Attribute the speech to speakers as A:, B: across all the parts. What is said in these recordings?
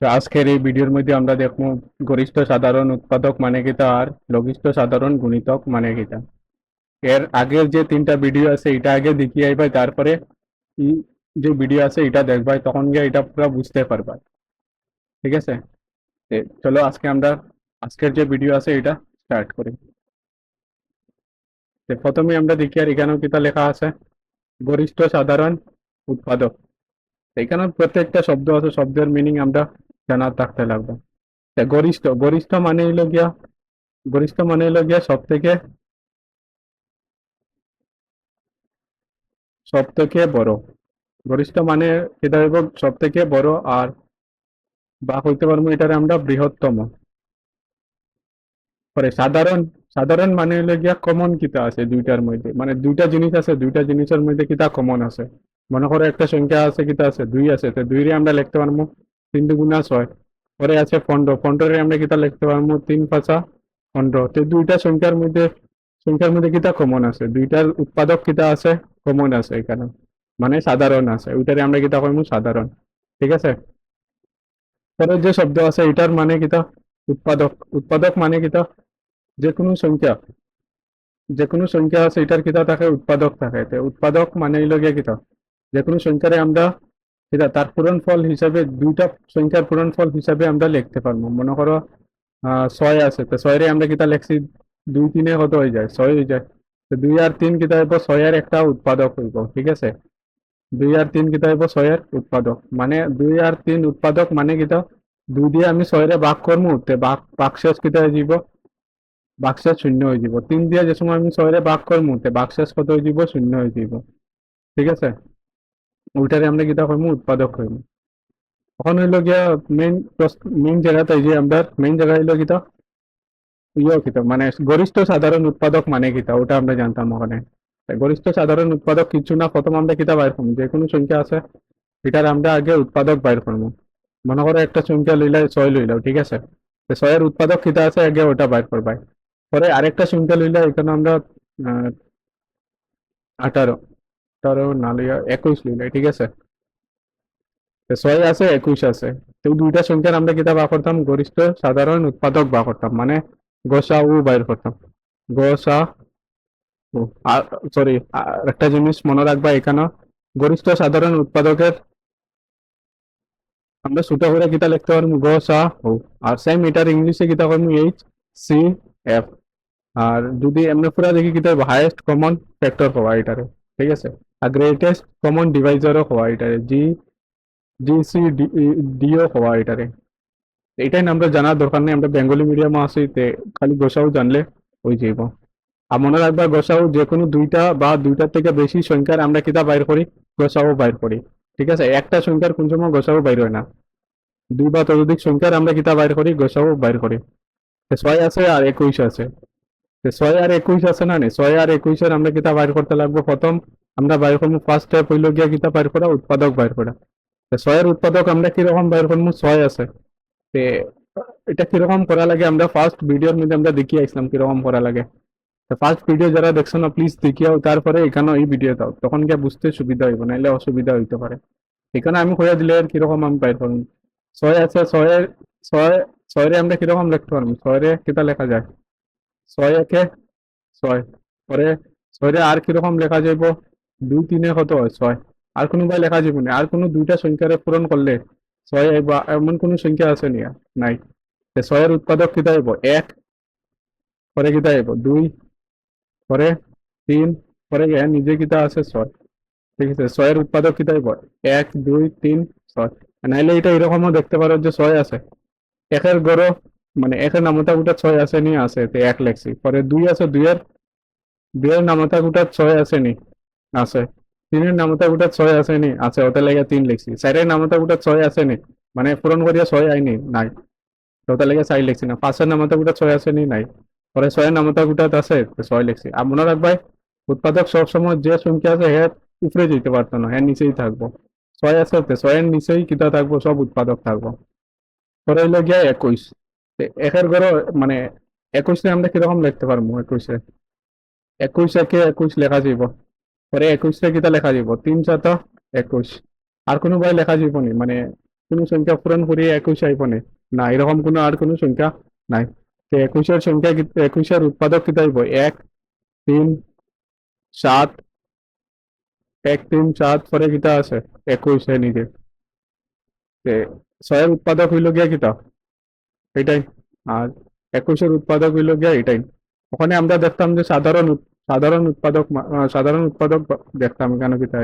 A: তো আজকের এই ভিডিওর মধ্যে আমরা দেখব গরিষ্ঠ সাধারণ উৎপাদক মানে কিতা আর লঘিষ্ঠ সাধারণ গুণিতক মানে কিতা এর আগের যে তিনটা ভিডিও আছে, এটা আগে দেখিয়ে আইবাই তারপরে যে ভিডিও আছে, এটা দেখবাই তখন গিয়ে এটা পুরো বুঝতে পারবা। ঠিক আছে? চলো আজকে আমরা আজকের যে ভিডিও আছে, এটা স্টার্ট করি। প্রথমে আমরা দেখি আর এখানেও কিতা লেখা আছে, গরিষ্ঠ সাধারণ উৎপাদক। এখানে প্রত্যেকটা শব্দ আছে, শব্দের মিনিং আমরা জানা থাকতে লাগবে। গরিষ্ঠ গরিষ্ঠ মানে হইল গিয়া, গরিষ্ঠ মানে হইল গিয়া সব থেকে সব থেকে বড়। গরিষ্ঠ মানে এটা হইব সব থেকে বড় আর বা হইতে পারব এটারে আমরা বৃহত্তম। পরে সাধারণ সাধারণ মানে হইলে গিয়া কমন কিতা আছে দুইটার মধ্যে। মানে দুইটা জিনিস আছে, দুইটা জিনিসের মধ্যে কিতা কমন আছে? মনে করো একটা সংখ্যা আছে, কিতা আছে? দুই আছে। তো দুই রে আমরা লিখতে পারব তিন দুগুণা ছয়। পরে আছে পনেরো। পনেরো আমরা কিতা লিখতে পারব? তিন পাঁচা পনেরো। তো দুইটা সংখ্যার মধ্যে সংখ্যার মধ্যে কিতা কমন আছে? দুইটার উৎপাদক কিতা আছে? কমন আছে এখানে মানে সাধারণ আছে। ওইটারে আমরা কিতা কইমু? সাধারণ। ঠিক আছে? পরের যে শব্দ আছে, এটার মানে কিতা? উৎপাদক। উৎপাদক মানে কিতা? যে কোনো সংখ্যা। যে কোনো সংখ্যা আছে, এটার কিতা থাকে? উৎপাদক থাকে। উৎপাদক মানে গিয়া কিতা? যে কোনো সংখ্যারে আমরা কিতা তার পূরণফল হিসাবে দুইটা সংখ্যার পূরণফল হিসাবে আমরা লিখতে পারব। মনে করো ছয় আছে, তো ছয় আমরা কিতা লিখছি? দুই তিনে কত হয়ে যায়? ছয় হয়ে যায়। তো দুই আর তিন কিতা হইব? ছয়ের একটা উৎপাদক হইব, ঠিক আছে? দুই আর তিন কিতা হইব? ছয়ের উৎপাদক। মানে দুই আর তিন উৎপাদক মানে কিতা দুই দিয়ে আমি ছয়রে ভাগ করব, তে ভাগ, ভাগশেষ কিতা হয়ে যাব ভাগশেষ শূন্য হয়ে যাব তিন দিয়ে যে সময় আমি ছয়রে ভাগ করব, তে ভাগশেষ কত হয়ে যাব শূন্য হয়ে যাব ঠিক আছে? ওইটারে আমরা কিতা কইমু উৎপাদক কইমু এখন হইল গিয়া মেইন মেইন জায়গাতে যে আমরা মেইন জায়গা হইল কিতা ইয়ে কিতা মানে গরিষ্ঠ সাধারণ উৎপাদক মানে কিতা ওটা আমরা জানতাম ওখানে। গরিষ্ঠ সাধারণ উৎপাদক কিছু না, প্রথম আমরা কিতা বাইর করব? যে কোনো সংখ্যা আছে, এটার আমরা আগে উৎপাদক বাইর করব। মনে করো একটা সংখ্যা লইলে ছয় লইলাও ঠিক আছে? ছয়ের উৎপাদক কিতা আছে, আগে ওটা বাইর করবাই। পরে আরেকটা সংখ্যা লইলে, এখানে আমরা আঠারো। আঠারো না লইয়া একুশ লইলে ঠিক আছে? ছয় আছে, একুশ আছে। তো দুইটা সংখ্যার আমরা কিতা বা করতাম গরিষ্ঠ সাধারণ উৎপাদক বা করতাম মানে গসা উ বাইর করতাম গসা উ সরি একটা জিনিস মনে রাখবা এখানে গরিষ্ঠ সাধারণ উৎপাদকের আমরা ছোট করে কিতা লিখতে পারব? গ সা ও আর সেম এটার ইংলিশে কিতা করব? এইচ সি এফ আর যদি এমনি পুরা দেখি কিতা হাইয়েস্ট কমন ফ্যাক্টর হওয়া এটারে ঠিক আছে? আর গ্রেটেস্ট কমন ডিভাইজারও হওয়া এটারে জি জি সি ডিও হওয়া এটারে এটাই আমরা জানার দরকার নেই, আমরা বেঙ্গলি মিডিয়ামে আছি খালি গোসাও জানলে হয়ে যাইব। আর মনে রাখবা গোসাও যে কোনো দুইটা বা দুইটার থেকে বেশি সংখ্যার আমরা কিতা বাইর করি গোসাও বাইর করি। ঠিক আছে? একটা সংখ্যার কোন সময় গোসাও বাইর হয় না। দুই বা ততোধিক সংখ্যার আমরা কিতা বাইর করি গোসাও বাইর করি। ছয় আছে আর একুশ আছে। ছয় আর একুশ আছে নে ছয় আর একুশের আমরা কিতা বাইর করতে লাগবো প্রথম। আমরা বাইর করব ফার্স্ট স্টেপ হইল গিয়া কিতা বাইর করা? উৎপাদক বাইর করা। ছয়ের উৎপাদক আমরা কীরকম বাইর করব ছয় আছে। তে এটা কীরকম করা লাগে? আমরা ফার্স্ট ভিডিওর মধ্যে আমরা দেখিয়ে আসলাম কীরকম করা লাগে। ফার্স্ট ভিডিও যারা দেখছ না প্লিজ দেখিয়াও, তারপরে এখানে এই ভিডিও দাও। তখন গিয়ে বুঝতে সুবিধা হইব নাহলে অসুবিধা হইতে পারে। এখানে আমি কইয়া দিলে আর কীরকম আমি বাইর করব ছয় আছে ছয়ের ছয়, ছয়রে আমরা কীরকম লিখতে পারব ছয়রে কিতা লেখা যায়? ছয় একে, ছয়। পরে ছয়রে আর কীরকম লেখা যাইব? দুই তিনে কত হয়, ছয়। আর কোনো ভাই লেখা যাইব না আর কোনো দুইটা সংখ্যারে পূরণ করলে ছয় বা এমন কোনো সংখ্যা আছে নি? নাই। ছয়ের উৎপাদক কিতা হইব? এক, পরে কিতা হইব? দুই, পরে তিন, পরে নিজে কিতা আছে? ছয়। ঠিক আছে, ছয়ের উৎপাদক কিতা হইব? এক, দুই, তিন, ছয়। নাইলে এটা এরকমও দেখতে পারো যে ছয় আছে। একের গড় মানে একের নামতা গোটা ছয় আছে নি? আছে। এক লেখছি। পরে দুই আছে, দুইয়ের দুইয়ের নামতা গুটা ছয় আছে নি? আছে তিনের নামতা গুটা ছয় আছে নি। আছে ওটা লেগে তিন লিখছি। চারের নামতা গোটা ছয় আছে নি? মানে পূরণ করিয়া ছয় আইনি নাই। তো ওটা লেগে চাই লিখছি না। পাঁচের নামতা গুটা ছয় আছে নি? নাই। পরে ছয়ের নামতা গুটাত আছে, ছয় লিখছি। আর মনে রাখবাই উৎপাদক সবসময় যে সংখ্যা আছে হ্যাঁ উপরে যেতে পারতো না হ্যাঁ নিচেই থাকব। ছয় আছে ছয়ের নিচেই কিতা থাকব সব উৎপাদক থাকব। পরে হইল গিয়া একুশ একের গড় মানে একুশে আমরা কীরকম লিখতে পারব একুশে একুশ একে একুশ লেখা যাইব। পরে একুশে কিতা লেখা যাব, তিন শত একুশ। আর কোনো ভাই লেখা যাব নি মানে কোনো সংখ্যা পূরণ করি একুশ আইব না? এরকম কোনো আর কোনো সংখ্যা নাই। তো একুশের সংখ্যা একুশের উৎপাদক কিতা আইব এক, তিন, সাত, এক, তিন, সাত, পরে কিতা আছে, একুশ এ নিজে। ছয়ের উৎপাদক হইল গিয়া কিতা এটাই আর একুশের উৎপাদক হইল গিয়া এটাই ওখানে আমরা দেখতাম যে সাধারণ সাধারণ উৎপাদক সাধারণ উৎপাদক দেখতাম কেন কিতা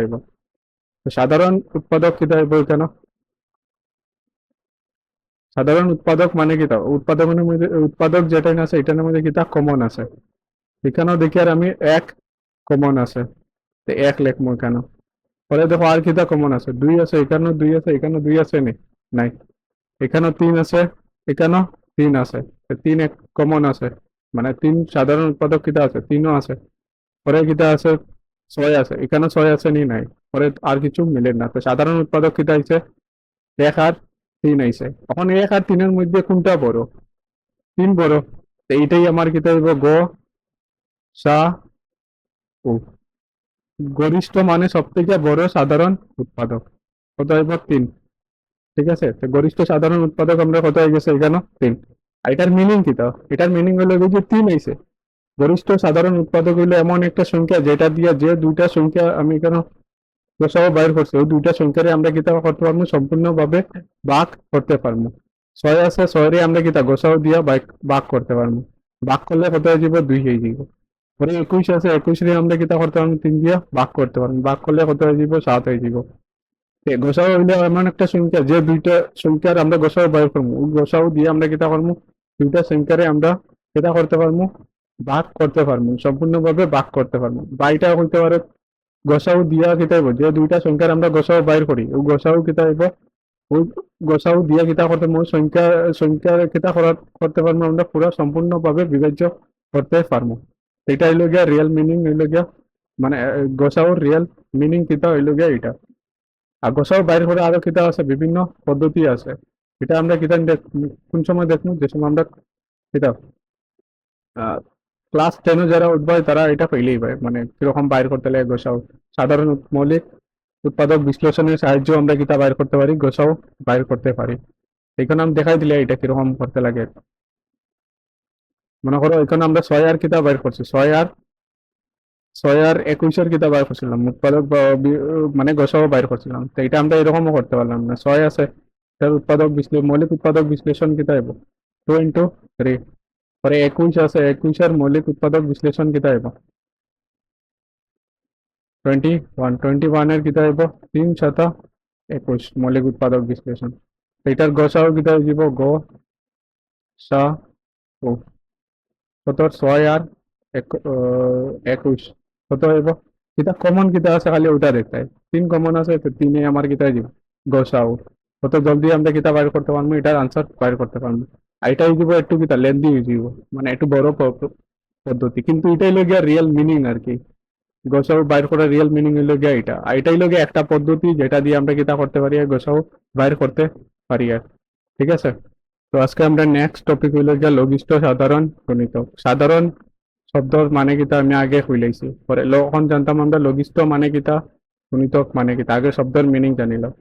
A: সাধারণ উৎপাদক কিতা আইব কেন সাধারণ উৎপাদক মানে কিতা উৎপাদকের মধ্যে, উৎপাদক যেটাই আছে এটার মধ্যে কিতা কমন আছে? এখানেও দেখি আর আমি এক কমন আছে। এক লেখবো কেন? পরে দেখো আর কিতা কমন আছে? দুই আছে, এখানেও দুই আছে, এখানেও দুই আছে নি? নাই। এখানেও তিন আছে, এখানেও তিন আছে। তিন এক কমন আছে। মানে তিন সাধারণ উৎপাদক কিতা আছে? তিনও আছে। পরে কিতা আছে ছয় আছে। এখানে ছয় আছে নি নাই। পরে আর কিছু মিলে না। তো সাধারণ উৎপাদক কিতা আইছে এক আর তিন আইছে এখন এক আর তিনের মধ্যে কোনটা বড়? তিন বড়। তো এইটাই আমার কিতা হইব? গ, সা ও গরিষ্ঠ মানে সব থেকে বড় সাধারণ উৎপাদক। কত হইব? তিন। ঠিক আছে? তো গরিষ্ঠ সাধারণ উৎপাদক আমরা কত হয়ে গেছে? এখানে তিন। আর এটার মিনিং কি তো? এটার মিনিং হলো যে তিন আইছে গরিষ্ঠ সাধারণ উৎপাদক হইল এমন একটা সংখ্যা, যেটা দিয়ে যে দুইটা সংখ্যা আমি এখানে গোসাও বাইর করছি, ওই দুইটা সংখ্যারে আমরা কিতা করতে পারব? সম্পূর্ণভাবে ভাগ করতে পারব। ছয় আছে, ছয়রে আমরা কিতা গোসাও দিয়া বাইক ভাগ করতে পারব। ভাগ করলে কত হয়ে যাব দুই হয়ে যাব পরে একুশ আছে একুশ রে আমরা কিতা করতে পারব? তিন দিয়া ভাগ করতে পারব। ভাগ করলে কত হয়ে যাব সাত হয়ে যাব গোসাও হইলে এমন একটা সংখ্যা, যে দুইটা সংখ্যার আমরা গোসাও বাইর করব। গোসাও দিয়ে আমরা কিতা করব? দুইটা সংখ্যারে আমরা কিতা করতে পারব? ভাগ করতে পারব, সম্পূর্ণভাবে ভাগ করতে পারব। বাইটা হইতে পারে গসাও দিয়া কিতা হইব যে দুইটা সংখ্যার আমরা গসাও বাইর করি। ওই গসাও কিতা হইব গসাও দিয়া কিতা করতে পারব, সংখ্যা, সংখ্যার কিতা করা করতে পারব, আমরা পুরো সম্পূর্ণভাবে বিভাজ্য করতে পারব। এটা হইল গিয়া রিয়েল মিনিং হইল গিয়া মানে গসাওর রিয়েল মিনিং কিতা হইল গিয়া এটা আর গসাও বাইর করে আরও কিতা আছে, বিভিন্ন পদ্ধতি আছে। এটা আমরা কিতা কোন সময় দেখব যে সময় আমরা কিতা ক্লাস টেনে যারা উঠবে, তারা এটা পেলেই পায়। মানে কীরকম বাইর করতে লাগে গোসাও সাধারণ মৌলিক উৎপাদক বিশ্লেষণের সাহায্য আমরা কিতা বাইর করতে পারি গোসাও বাইর করতে পারি। এখানে আমি দেখাই দিলে এটা কীরকম করতে লাগে। মনে করো, এখানে আমরা ছয় আর কিতা বাইর করছি। ছয় আর ছয় আর একুশের কিতা বাইর করছিলাম। উৎপাদক মানে গোসাও বাইর করছিলাম। তো এটা আমরা এরকমও করতে পারলাম না। ছয় আছে। তার উৎপাদক বিশ্লেষণ মৌলিক উৎপাদক বিশ্লেষণ কিতা হইব টু ইন্টু থ্রি পরে একুশ আছে একুশের মৌলিক উৎপাদক বিশ্লেষণ কিতা হইব? টোয়েন্টি ওয়ান টোয়েন্টি ওয়ানের কিতা হইব? তিন শত একুশ মৌলিক উৎপাদক বিশ্লেষণ। এটার গসাও কিতা যাব গ, সা ও কত? ছয় আর একুশ। কত হইব? কিতা কমন কিতা আছে খালি ওটা দেখতে। তিন কমন আছে তিনে আমার কিতা যাব গসাও কত? জলদি আমরা কিতা বাইর করতে পারব? এটার আনসার বাইর করতে পারব। আর এটা হয়ে যাব একটু কিতা লেন্দি হয়ে যাব মানে একটু বড় পদ্ধতি। কিন্তু এটাই লগিয়া রিয়েল মিনিং আর কি। গোসাও বাইর করার রিয়েল মিনিং হইল গিয়া এটা। আর এটাই একটা পদ্ধতি যেটা দিয়ে আমরা কিতা করতে পারি আর গোসাও বাইর করতে পারি আর। ঠিক আছে? তো আজকে আমরা নেক্সট টপিক হইল গিয়া লঘিষ্ঠ সাধারণ গণিতক সাধারণ শব্দর মানে কিতা আমি আগে হইলাইছি পরে এখন জানতাম আমরা লঘিষ্ঠ মানে কিতা, গণিতক মানে কিতা। আগে শব্দের মিনিং জানিলাম।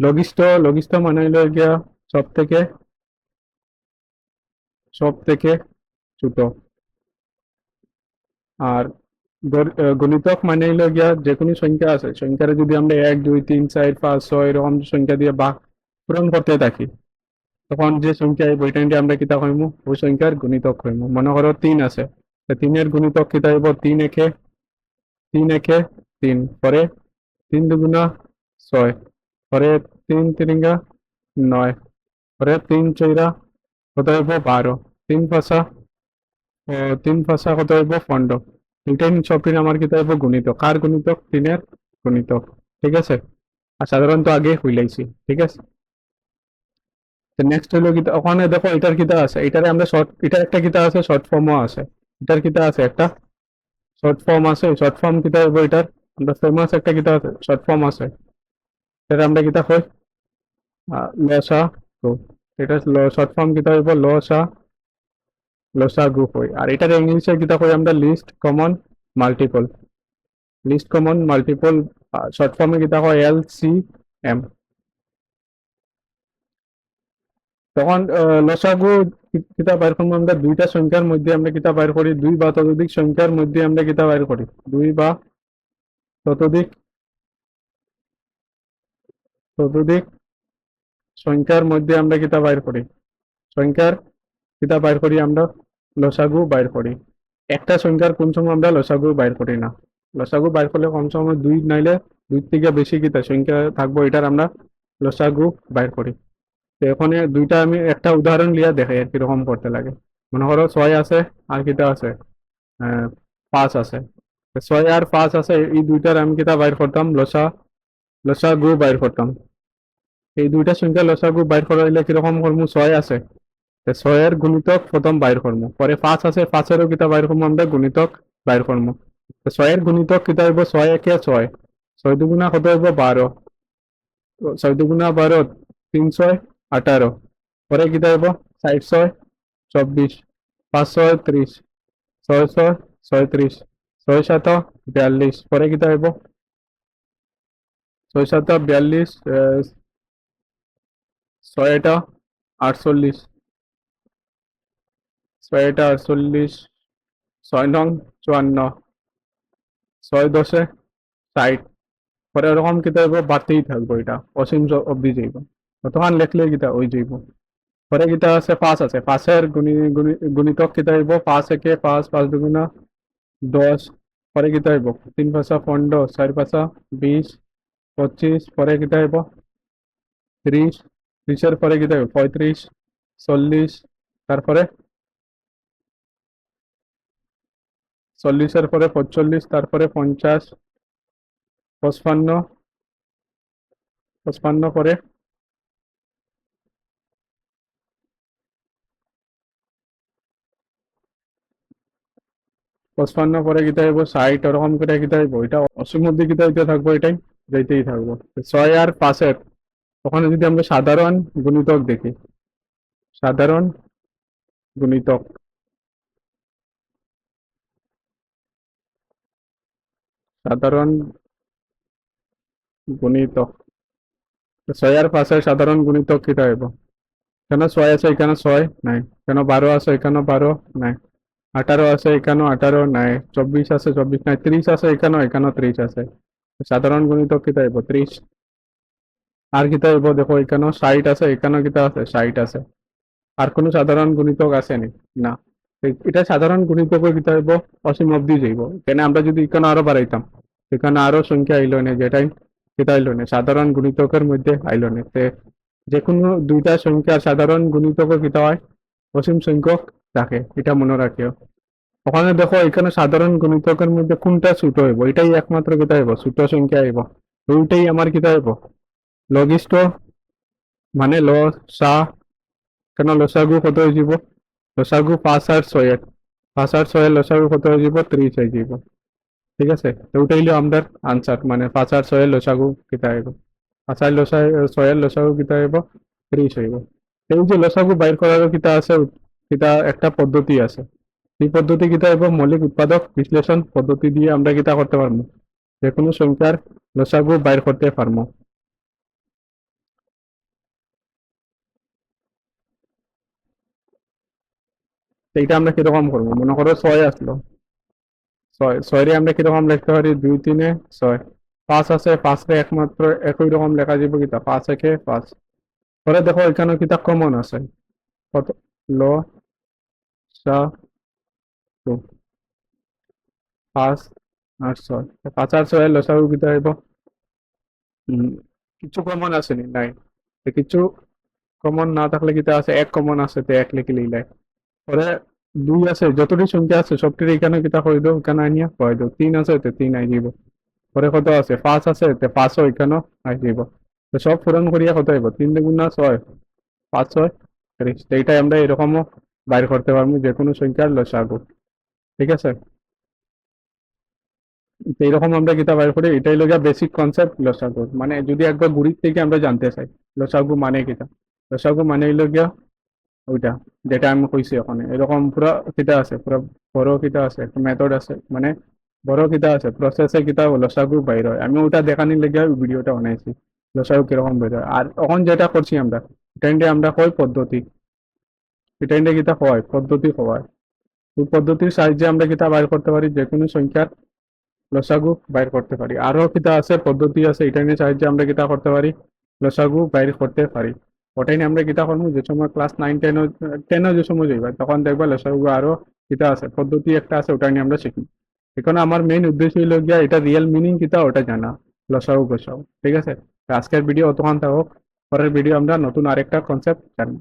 A: লঘিষ্ঠ লঘিষ্ঠ মানে হইল গিয়া সব থেকে সব থেকে ছোট। আর গণিতক মানে হইল গিয়া যে কোনো সংখ্যা আছে, সংখ্যারে যদি আমরা এক, দুই, তিন, চার, পাঁচ, ছয় এরকম সংখ্যা দিয়ে ভাগ পূরণ করতে থাকি, তখন যে সংখ্যা এই বইটা দিয়ে আমরা কিতা কইমু ওই সংখ্যার গুণিতক কইমু মনে করো তিন আছে তিনের গুণিতক কিতা হইব তিন একে তিন একে তিন, পরে তিন দুগুণা ছয়, পরে তিন তিরিঙ্গা নয়, পরে তিন চৈরা কত হইব বারো তিন ও তিন পাঁচা কত হইব পনেরো এটাই সবটির আমার কিতা হইব গুণিতক। কার গুণিতক? তিনের গুণিতক। ঠিক আছে? আর সাধারণত আগে হইলাইছি ঠিক আছে? তো নেক্সট হলো কিতা ওখানে দেখো এটার কিতা আছে। এটারে আমরা শর্ট এটার একটা কিতা আছে শর্ট ফর্মও আছে। এটার কিতা আছে একটা। শর্ট ফর্ম আছে। শর্ট ফর্ম কিতা হইব এটার আমরা ফেমাস একটা কিতা আছে। শর্ট ফর্ম আছে। এটা আমরা কিতা কই লসা এটা শর্ট ফর্ম কিতা হইব লসা লসা গ্রুপ হই আর এটার ইংলিশে কিতা কই আমরা least common multiple least common multiple short ফর্মে কিতা হয় এল সি এম তখন লসাগু কিতা বাইর করব আমরা দুইটা সংখ্যার মধ্যে আমরা কিতা বাইর করি, দুই বা ততোধিক সংখ্যার মধ্যে আমরা কিতা বাইর করি। দুই বা ততোধিক ততোধিক সংখ্যার মধ্যে আমরা কিতা বাইর করি। সংখ্যার কিতা বাইর করি আমরা, লসাগু বাইর করি। একটা সংখ্যার কোন সময় আমরা লসাগু বাইর করি না। লসাগু বাইর করলে কম সময় দুই নাইলে দুই থেকে বেশি কিতা সংখ্যা থাকব এটার আমরা লসাগু বাইর করি। তো এখানে দুইটা আমি একটা উদাহরণ লিয়া দেখাই আর কীরকম করতে লাগে। মনে করো ছয় আছে আর কিতা আছে পাঁচ আছে। ছয় আর পাঁচ আছে, এই দুইটার আমি কিতা বাইর করতাম, লসা, লসাগু বাইর করতাম। এই দুইটা সংখ্যা লসাগু বাইর করাইলে কীরকম করব ছয় আছে। ছয়ের গুণিতক প্রথম বাইর করব পরে পাঁচ আছে পাঁচেরও কিতা বাইর করব আমরা গুণিতক বাইর করব ছয়ের গুণিতক কিতা হইব ছয় একে ছয়। ছয় দুগুণা কত হইব? বারো ছয় দুগুণা বারো তিন ছয় আঠারো পরে কিতা হইব? ষাট ছয় চব্বিশ পাঁচ ছয় ত্রিশ ছয় ছয় ছয়ত্রিশ ছয় সাত বিয়াল্লিশ পরে কিতা হইব? ছয় সাত বিয়াল্লিশ ছয়টা আটচল্লিশ। ছয়টা আটচল্লিশ, ছয় নং চুয়ান্ন। ছয় দশে ষাট। পরে ওরকম কিতা বাড়তেই থাকব এটা। অসীম অবধি যাইব। ততক্ষণ লেখলে কিতা, ওই যাইব। পরে কিতা আছে, পাঁচ আছে। পাঁচের গুণি, গুণি- গুণিতক কিতা হইব? পাঁচ, একে, পাঁচ পাঁচ দুগুণা দশ। পরে কিতা হইব? তিন পাঁচা পনেরো, চার পাঁচা বিশ, পঁচিশ। পরে কিতা হইব? ত্রিশ। ত্রিশের পরে কিতা হইব পঁয়ত্রিশ, চল্লিশ, তারপরে? চল্লিশের পরে পঁচল্লিশ, তারপরে পঞ্চাশ, পঁচপান্ন পঁচপান্ন পরে? পঁচপান্ন পরে কিতা হইব ষাট, ওরকম করে কিতা হইব এটা অসীম মধ্যে হইতে থাকব এটাই যাইতেই থাকব। ছয় আর পাঁচের। ওখানে যদি আমরা সাধারণ গুণিতক দেখি, সাধারণ গুণিতক। সাধারণ গুণিতক। ছয় আর পাঁচের সাধারণ গুণিতক কিতা হইব? কেন ছয় আছে, এখানে ছয় নাই। কেন বারো আছে, এখানে বারো নাই। আঠারো আছে, এখানে আঠারো নাই। চব্বিশ আছে, চব্বিশ নাই। ত্রিশ আছে, এখানে এখানে ত্রিশ আছে। সাধারণ গুণিতক কিতা হইব? ত্রিশ। আর কিতা হইব, দেখো এখানে ষাট আছে এখানে কিতা আছে ষাট আছে। আর কোনো সাধারণ গুণিতক আছে নি? এটা সাধারণ গুণিতক কিতা হইব, অসীম অব্দি যাইব। কেন আমরা যদি এখানে আরও বাড়াইতাম, এখানে আরও সংখ্যা আইলো না, যেটাই সেটা আইলো না, সাধারণ গুণিতকের মধ্যে আইলো না। তে যে কোনো দুইটা সংখ্যা সাধারণ গুণিতক কিতা হয়, অসীম সংখ্যক থাকে, এটা মনে রাখিও। ওখানে দেখো, এখানে সাধারণ গুণিতকের মধ্যে কোনটা ছোট হইব? এটাই একমাত্র কিতা হইব, ছোট সংখ্যা হইব। ওইটাই আমার কিতা হইব। লঘিষ্ঠ মানে ল সা কেন লসাগু কত হয়ে যাব লসাগু পাঁচ আর ছয়ের পাঁচ আর ছয়ের লসাগু কত হয়ে যাব ত্রিশ হয়ে যাব ঠিক আছে? তো ওটাই হলো আমাদের আনসার মানে পাঁচ আর ছয়ের লসাগু কিতা হইব? পাঁচ আর লসা ছয়ের লসাগু কিতা হইব? ত্রিশ হইব। এই যে লসাগু বাইর করার কিতা আছে, কিতা একটা পদ্ধতি আছে। এই পদ্ধতি কিতা হইব? মৌলিক উৎপাদক বিশ্লেষণ পদ্ধতি দিয়ে আমরা কিতা করতে পারব? যে কোনো সংখ্যার লসাগু বাইর করতে পারব। সেইটা আমরা কীরকম করব? মনে করো ছয় আসলো। ছয়, ছয়রে আমরা কীরকম লিখতে পারি? দুই, তিনে ছয়। পাঁচ আছে পাঁচরে একমাত্র একই রকম লেখা যাব কিতা? পাঁচ একে পাঁচ। পরে দেখো এখানে কিতা কমন আছে? কত? ল। পাঁচ আর ছয়। পাঁচ আর ছয় লসাগু কিতা হইব? কিছু কমন আছে নি? নাই। কিছু কমন না থাকলে কিতা আছে? এক কমন আছে, তো এক লিখে লিলাই পরে দুই আছে, যতটি সংখ্যা আছে, সবটির এখানে কিতা করে দাও এখানে আনিয়া করে দাও তিন আছে, তো তিন আই দিব। পরে কত আছে? পাঁচ আছে, তো পাঁচও এখানেও আই দিব। তো সব পূরণ করিয়া কত হইব? তিন দুগুণ ছয়। পাঁচ ছয়? ত্রিশ। এইটাই আমরা এরকমও বাইর করতে পারব যে কোনো সংখ্যার লসাগু। ঠিক আছে? এইরকম আমরা কিতা বাইর করি, এটাই লগিয়া বেসিক কনসেপ্ট লসাগু। মানে যদি একবার গুড়ির থেকে আমরা জানতে চাই, লসাগু মানে কিতা লসাগু মানে হইল গিয়া ওইটা যেটা আমি কইছি ওখানে এরকম পুরো কিতা আছে পুরো বড় কিতা আছে একটা মেথড আছে মানে বড় কিতা আছে প্রসেসে কিতা লসাগু বাইর হয়। আমি ওটা দেখানির লেগে ভিডিওটা বানাইছি লসাগু কীরকম বের হয়। আর এখন যেটা করছি আমরা এটা আমরা কয় পদ্ধতি। এটা ইন্ডে কিতা হয়, পদ্ধতি হয়। ওই পদ্ধতির সাহায্যে আমরা কিতা বাইর করতে পারি যে কোনো সংখ্যার লসাগু বাইর করতে পারি আরও কিতা আছে, পদ্ধতি আছে এটা সাহায্যে আমরা কিতা করতে পারি লসাগু বাইর করতে পারি ওটাই নিয়ে আমরা কিতা করব যে সময় ক্লাস নাইন টেন টেনও যে সময় যাইবা, তখন দেখবা লেসাগুলো আরও কিতা আছে, পদ্ধতি একটা আছে ওটা নিয়ে আমরা শিখি। এখন আমার মেইন উদ্দেশ্য হইল গিয়া, এটা রিয়েল মিনিং কিতা ওটা জানা লসাও গোসাও ঠিক আছে? আজকের ভিডিও অতক্ষণ থাকুক, পরের ভিডিও আমরা নতুন আরেকটা কনসেপ্ট জানব।